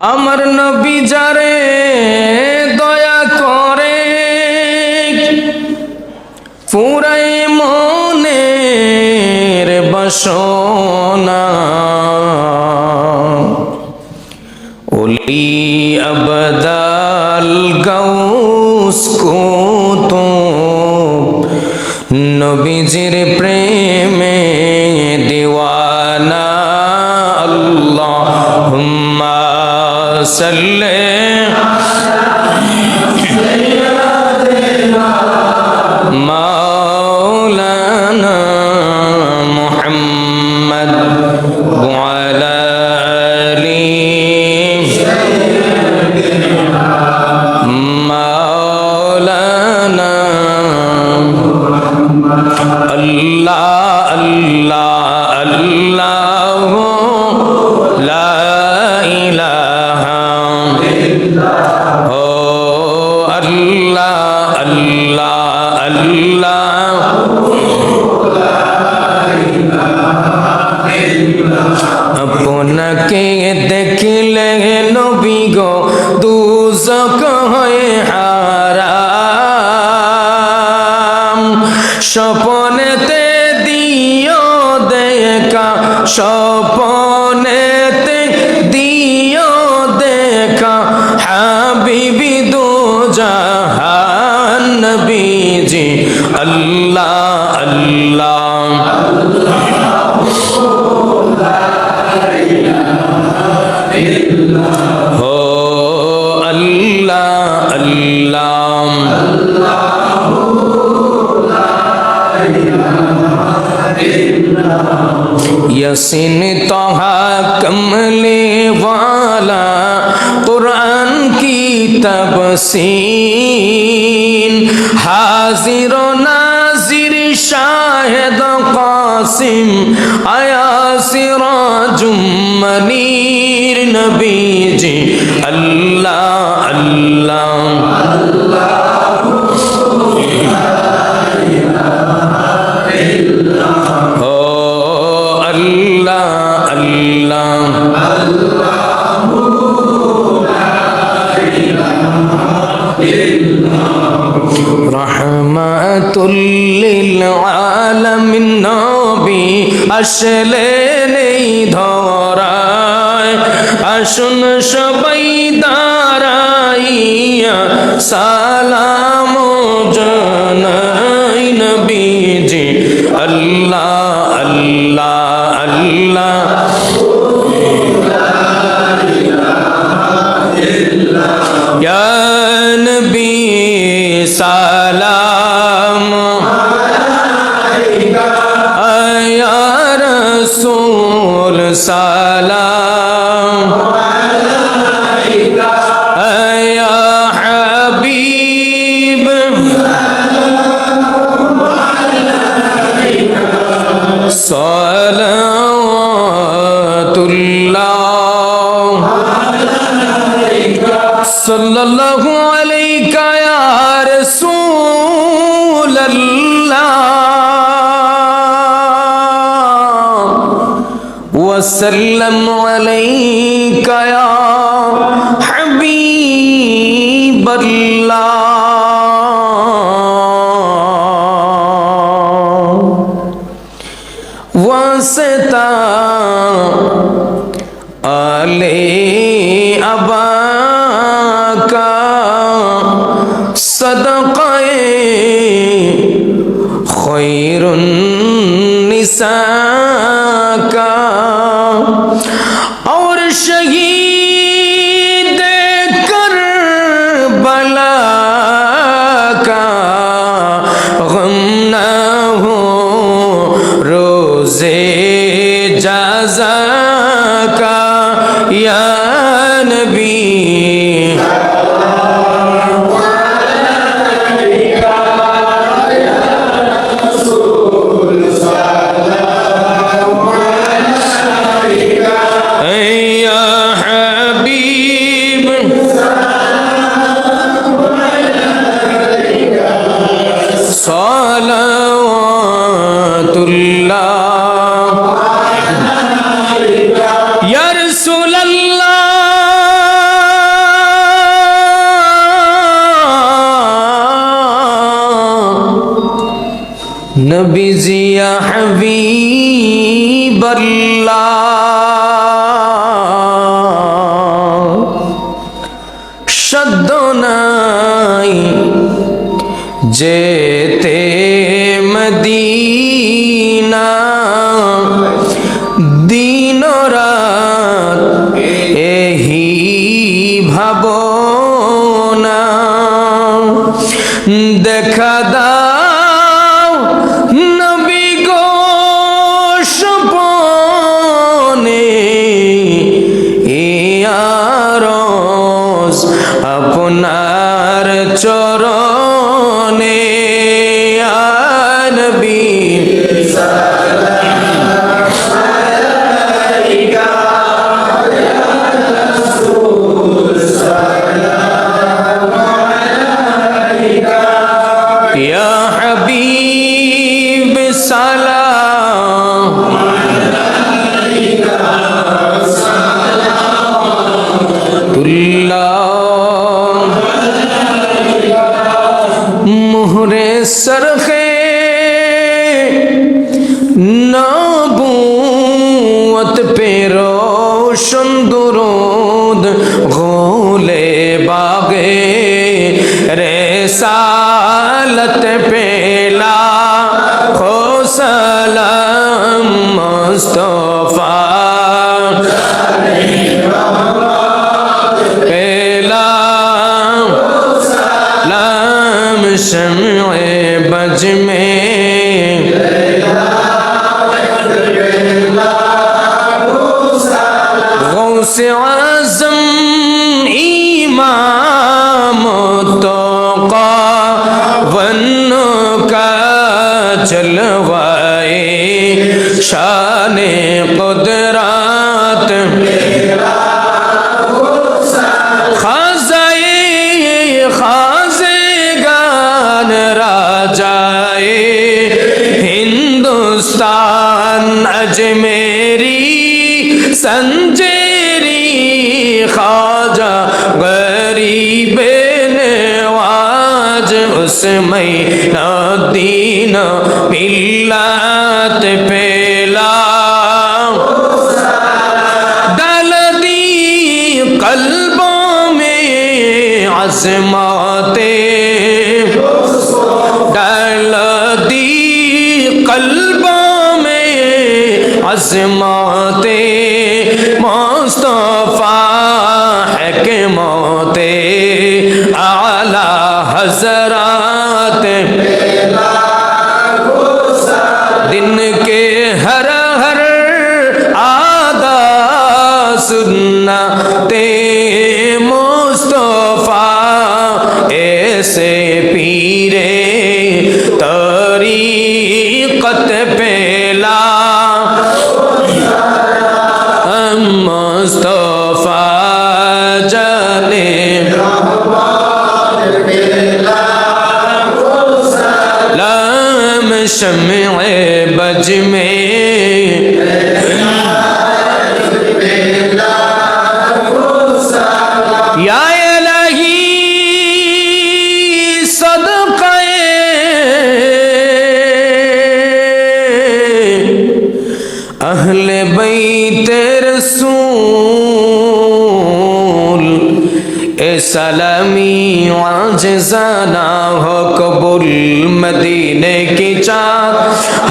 আমার নবী যারে দয়া করে পুরাই মনের বসনা। অলি আবদাল গাউস কুতো সাল্লি নবী গো দুজক হয়ে হারাম یسین توحا کملے والا قرآن کی تبسین حاضر و ناظر شاہد قاسم آیا سراج منیر نبی جی اللہ اللہ রহমাতুল্লিল আলামিন নবী আসলে নেই ধরায়। আসুন সবাই দাঁড়াইয়া সালাম রসুল সালা وسلم عليك يا حبيب الله وسطا آل أباك صدقه خير النساء الله নবীজিয়া হাবিবাল্লাহ। नवाज़ उसमें दीन मिल्लत पेला। डाल दी कल्बों में आजमाते। डाल दी में आजमाते। मुस्तफ़ा है के मोते। आला हजरात सलामी आजजाना हो कबुल मदीने की चाँद।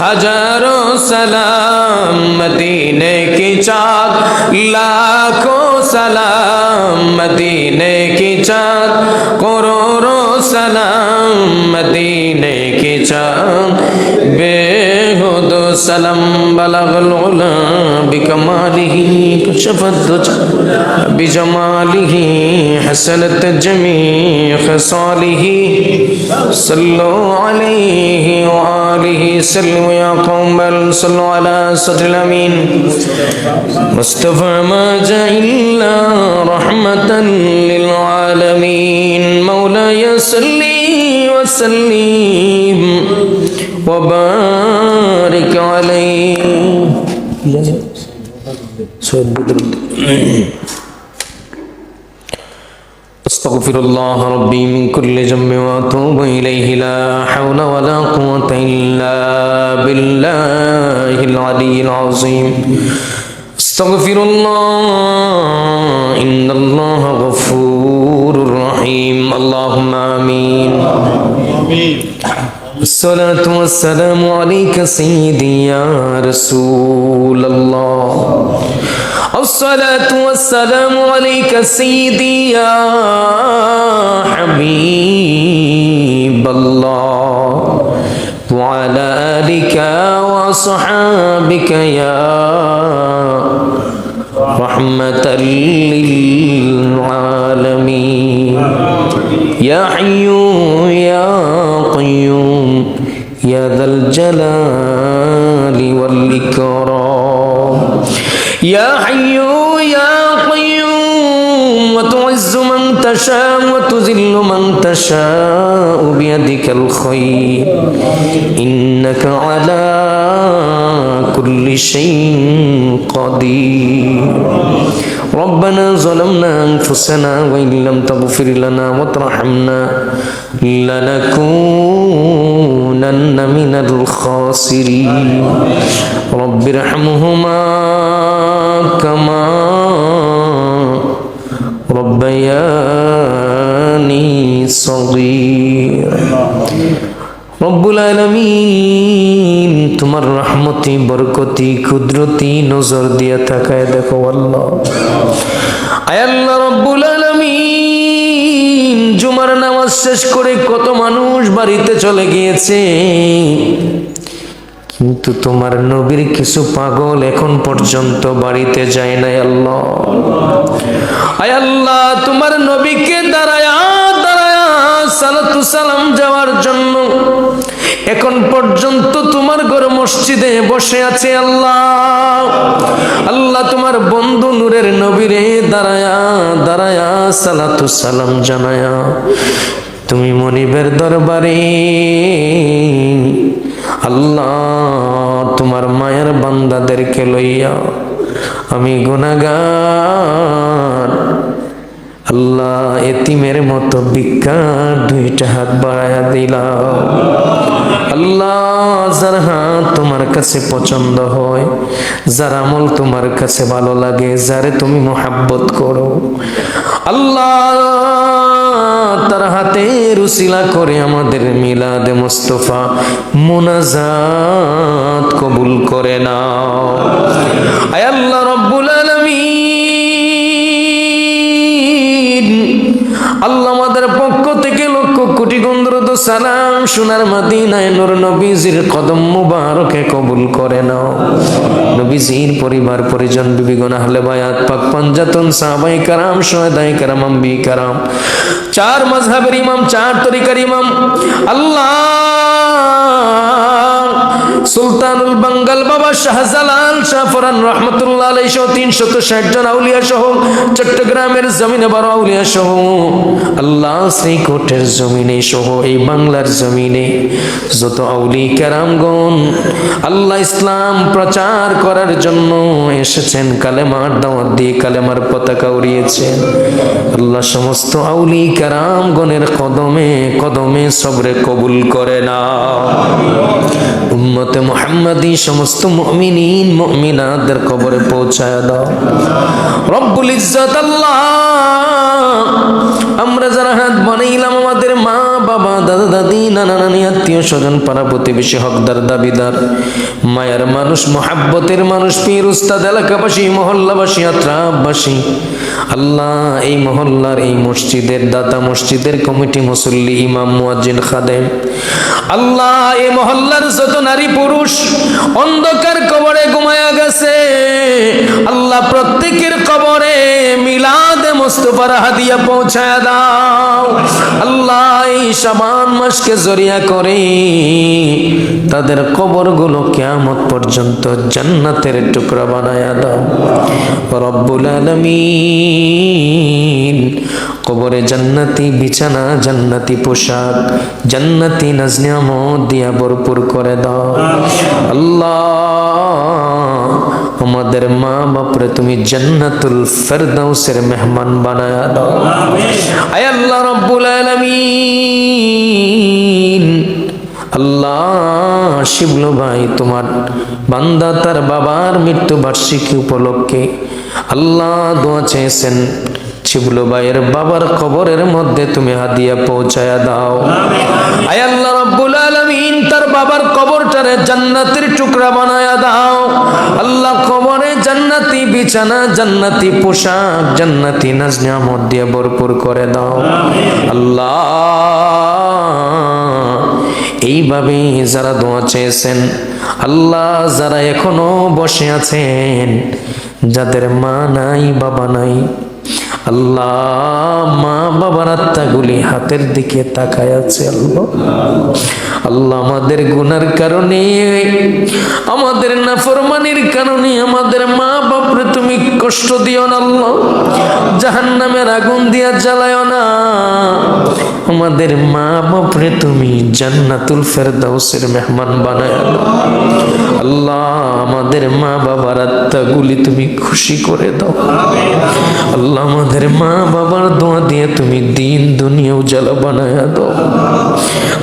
हज़ारों सलाम मदीने की चाँद। लाखों सलाम मदीने की चाँद। करोड़ों सलाम मदीने की चाँद। وسلم بلغ العلا بكماله كشف الدجا بجماله حسنت جميع خصاله. صلوا عليه وآله سلموا يا قوم بل صلوا على صدر الأمين. مصطفى ما جاء إلا رحمة للعالمين. مولاي صلي وسلم وبارك عليه. استغفر الله ربي من كل ذنب وأتوب إليه. لا حول ولا قوة إلا بالله العلي العظيم. استغفر الله إن الله غفور رحيم. اللهم آمين. الصلاة والسلام عليك سيدي يا رسول الله. الصلاة والسلام عليك سيدي يا حبيب الله. وعلى آلك وصحابك يا رحمة للعالمين. يا حي يا قيوم يا ذا الجلال والإكرام. يا حي تشاء وتذل من تشاء بيدك الخير إنك على كل شيء قدير ربنا ظلمنا أنفسنا وإن لم تغفر لنا وترحمنا لنكونن من الخاسرين رب ارحمهما كما ربياني صغير রব্বুল আলমিন তোমার রহমতি বরকতি কুদরতি নজর দিয়ে থাকায় দেখো আল্লাহ আয়াল্লাহ রব্বুল আলমিন জুমার নামাজ শেষ করে কত মানুষ বাড়িতে চলে গিয়েছে কিন্তু তোমার নবীর কিছু পাগল এখন পর্যন্ত বাড়িতে যায় নাই, আল্লাহ। আল্লাহ, তোমার নবীকে দাঁড়ায়া দাঁড়ায়া সালাতু সালাম যাওয়ার জন্য এখন পর্যন্ত তোমার ঘর মসজিদে বসে আছে, আল্লাহ। আল্লাহ, তোমার বন্ধু নূরের নবীরে দাঁড়ায়া দাঁড়ায়া সালাতু সালাম জানায়া, তুমি মনিবের দরবারে আল্লাহ তোমার মায়ের বান্দাদেরকে লইয়া আমি গুনাগার আল্লাহ এতিমের মতো বিজ্ঞান দুইটা হাত বাড়াইয়া দিলাম আল্লাহ, যার হাত তোমার কাছে পছন্দ হয়, যার আমল তোমার কাছে ভালো লাগে, যারে তুমি মোহাব্বত করো। আল্লাহ, তার হাতে রুসিলা করে আমাদের মিলাদে মুস্তফা মুনাজাত কবুল করে নাও। আয় আল্লাহ আল্লাহ আমাদের পক্ষ থেকে লক্ষ কোটি গন্ধরত সালাম সোনার মাদিনায় নূর নবীজির কদম মুবারকে কবুল করে নাও। নবীজির পরিবার, পরিজন, বিবিগণ, আহলে বায়াত, পাক পঞ্জাতন, সাহাবাই কারাম, সোহেদাই কারাম, আম্বি কারাম, চার মাযহাবের ইমাম, চার তরিকার ইমাম। আল্লাহ সুলতানুল বাঙ্গাল বাবা শাহজালাল শাহফরান রহমতুল্লাহ আলাই সহ তিনশত ষাট জন আউলিয়া সহ, চট্টগ্রামের জমিনে বারো আউলিয়া সহ, আল্লাহ শ্রীকোটের জমিনে সহ, এই বাংলার জমিনে যত আউলি কেরামগণ আল্লাহ ইসলাম প্রচার করার জন্য এসেছেন, কালেমার দাওয়াত দিয়ে কালেমার পতাকা উড়িয়েছেন। আল্লাহ সমস্ত আউলি কেরামগণের কদমে কদমে সবরে কবুল করে না উম্মতে মুহাম্মাদি সমস্ত মুমিনিন মমিনাদের কবরে পৌঁছায় দাও। রব্বুল ইজ্জত আল্লাহ। আমরা যারা হাত বানাইলাম বাবা, দাদা, দাদি, নানা, নানি, আত্মীয় স্বজন, পাড়া প্রতিবেশী, হকদার, দাবিদার, মায়ের মানুষ, মোহাব্বতের মানুষ, পীর, উস্তাদ, এলাকাবাসী, মহল্লাবাসী আত্রাবাসী আল্লাহ, এই মহল্লার এই মসজিদের দাতা মসজিদের কমিটি মুসল্লি, ইমাম, মুয়াজ্জিন, খাদেম। আল্লাহ, এই মহল্লার যত নারী পুরুষ অন্ধকার কবরে ঘুমায়া গেছে, আল্লাহ প্রত্যেকের কবরে মিলাদে মুস্তফার হাদিয়া পৌঁছায় দাও। আল্লাহ এই মাসকে জরিয়া করে তাদের কবরগুলো কেয়ামত পর্যন্ত জান্নাতের টুকরা বানায়া দাও। রব্বুল আলামিন, কবরে জান্নাতি বিছানা, জান্নাতি পোশাক, জান্নাতি নাজনিয়ামত দিয়া ভরপুর করে দাও। আল্লাহ আমাদের মা বাপরে তুমি জান্নাতুল ফেরদাউসের মেহমান বানায়া দাও। আয় আল্লাহ রব্বুল আলামিন। আল্লাহ শিবলু ভাই, তোমার বান্দা তার বাবার মৃত্যু বার্ষিকী উপলক্ষে আল্লাহ দোয়া চেয়েছেন, শিবলু ভাইয়ের বাবার কবরের মধ্যে তুমি হাদিয়া পৌঁছায়া দাও। আয় আল্লাহ কবরটারে জান্নাতের টুকরা বানায়া দাও। আল্লাহ কবরে জান্নাতি বিছানা, জান্নাতি পোশাক, জান্নাতি নাজ নিয়ামত দিয়ে ভরপুর করে দাও। আল্লাহ এইভাবে যারা দোয়া চেয়েছেন, আল্লাহ যারা এখনও বসে আছেন, যাদের মা নাই, বাবা নাই আল্লাহ, মা বাবার আত্মাগুলি হাতের দিকে তাকায় আছে আল্লাহ। আল্লাহ আমাদের গুনার কারণে, আমাদের নাফরমানির কারণে, আমাদের মা তুমি কষ্ট দিও না আল্লাহ। জাহান নামের আগুন দিয়া জ্বালায় না। আমাদের মা বাপরে তুমি জান্নাতুল ফেরদাউসের মেহমান বানায় আল্লাহ আমাদের মা বাবার আত্মাগুলি তুমি খুশি করে দাও। আল্লাহ আমাদের মা বাবার দোয়া দিয়ে তুমি দিন দুনিয়া উজালা বানায় দাও।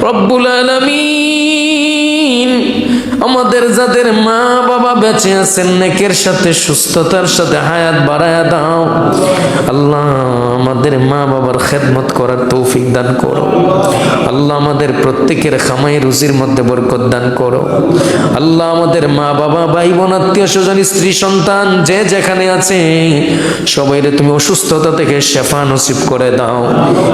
রব্বুল আলামিন। আমাদের যাদের মা বাবা বেঁচে আছেন, নেকের সাথে, সুস্থতার সাথে হায়াত বাড়ায়া দাও। আল্লাহ আমাদের মা বাবার খেদমত করার তৌফিক দান করো। আল্লাহ আমাদের প্রত্যেকের খামাই রুজির মধ্যে বরকত দান করো। আল্লাহ আমাদের মা বাবা ভাই বোন আত্মীয় স্বজন, স্ত্রী, সন্তান, যে যেখানে আছে, সবাইরে তুমি অসুস্থতা থেকে শেফা নসিব করে দাও।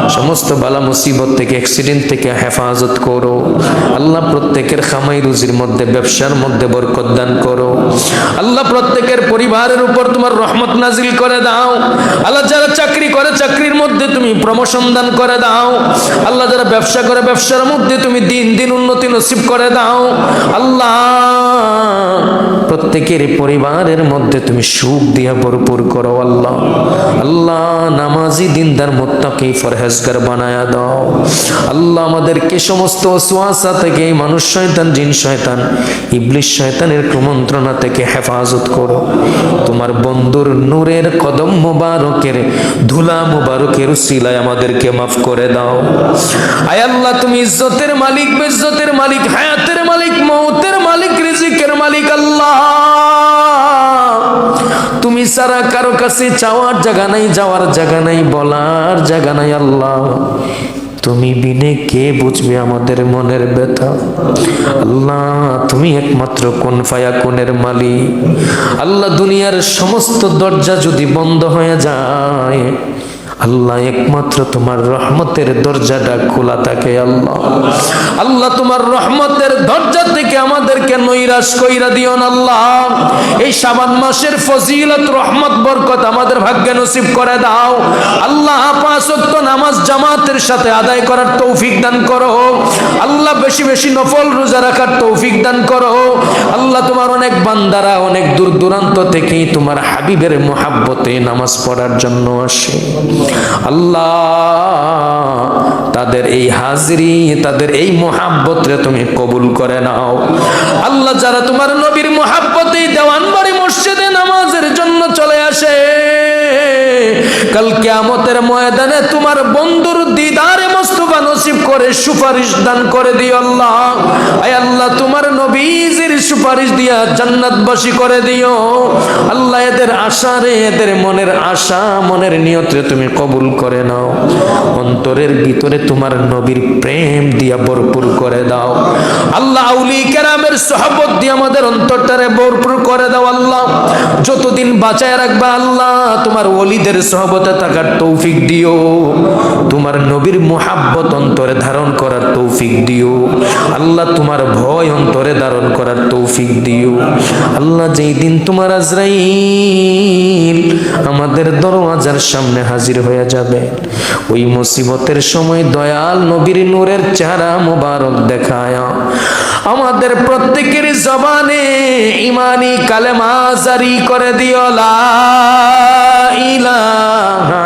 সমস্ত বালা মুসিবত থেকে অ্যাক্সিডেন্ট থেকে হেফাজত করো। আল্লাহ প্রত্যেকের খামাই রুজির মধ্যে ব্যবসার মধ্যে বরকত দান করো। আল্লাহ প্রত্যেকের পরিবারের উপর তোমার রহমত নাজিল করে দাও। আল্লাহ যারা চাকরি করে, চাকরির মধ্যে তুমি প্রমোশন দান করে দাও। আল্লাহ যারা ব্যবসা করে, ব্যবসার মধ্যে তুমি দিন দিন উন্নতি নসিব করে দাও। আল্লাহ প্রত্যেকের পরিবারের মধ্যে তুমি সুখ দিয়া ভরপুর করো আল্লাহ। আল্লাহ, নামাজি দিনদার মোত্তাকে ফরহেজগার বানায়া দাও। আল্লাহ আমাদেরকে সমস্ত ওয়াসওয়াসা থেকে, মানুষ শয়তান, জিন শয়তান ইবলিশ শয়তানের কুমন্ত্রণা থেকে হেফাজত করো। তোমার বন্ধুর নূরের কদম মোবারকের, ধুলা মোবারকের উসিলায় আমাদেরকে মাফ করে দাও। আয় আল্লাহ, তুমি ইজ্জতের মালিক বেজ্জতের মালিক, হায়াতের মালিক রিজিকের মালিক আল্লাহ। তুমি সারা কারও কাছে চাওয়ার জায়গা নাই, যাওয়ার জায়গা নাই, বলার জায়গা নাই আল্লাহ। তুমি বিনে কে বুঝবে আমাদের মনের ব্যথা? আল্লাহ, তুমি একমাত্র কোন ফায়া কোনের মালিক? আল্লাহ, দুনিয়ার সমস্ত দরজা যদি বন্ধ হয়ে যায়, আল্লাহ একমাত্র তোমার রহমতের দরজাটা খোলা থাকে আল্লাহ। আল্লাহ, তোমার রহমতের দরজা থেকে নৈরাশ কইরা দিও আল্লাহ। এই সাবান মাসের ফজিলত, রহমত, বরকত আমাদের ভাগ্যে নসিব করে দাও। আল্লাহ পাঁচ ওয়াক্ত নামাজ জামাতের সাথে আদায় করার তৌফিক দান করো। আল্লাহ বেশি বেশি নফল রোজা রাখার তৌফিক দান করো। আল্লাহ তোমার অনেক বান্দারা অনেক দূর দূরান্ত থেকে তোমার হাবিবের মোহাব্বতে নামাজ পড়ার জন্য আসে। আল্লাহ তাদের এই হাজরি, তাদের এই মোহাব্বতরে তুমি কবুল করে নাও। আল্লাহ যারা তোমার নবীর মোহাব্বতে দেওয়ান বাড়ি মসজিদে নামাজের জন্য চলে আসে। কাল আমতের ময়দানে তোমার বন্ধুর দিদারে মস্তফা নসিব করে, সুপারিশ দান করে দিও আল্লাহ। আয় আল্লাহ, তোমার নবীজির সুপারিশ দিয়া জান্নাতবাসী করে দিও। আল্লাহ, এদের আশা রে, এদের মনের আশা, মনের নিয়তরে তুমি কবুল করে নাও। অন্তরের ভিতরে তোমার নবীর প্রেম দিয়া ভরপুর করে দাও। আল্লাহ আউলি কেরামের সহবত দিয়ে আমাদের অন্তরটারে ভরপুর করে দাও আল্লাহ। যতদিন বাঁচায় রাখবা আল্লাহ, তোমার ওলিদের সহবতে থাকার তৌফিক দিও। তোমার নবীর মোহাব্বত ধারণ করার তৌফিক দিও। আল্লাহ তোমার ভয় অন্তরে ধারণ করার তৌফিক দিও। আল্লাহ যেই দিন তোমার আজরাইল আমাদের দরওয়াজার সামনে হাজির হয়ে যাবে। ওই মুসিবতের সময় দয়াল নবীর নূরের চেহারা মোবারক দেখায়। আমাদের প্রত্যেকের জবানে ইমানি কালেমা জারি করে দিও, লা ইলাহা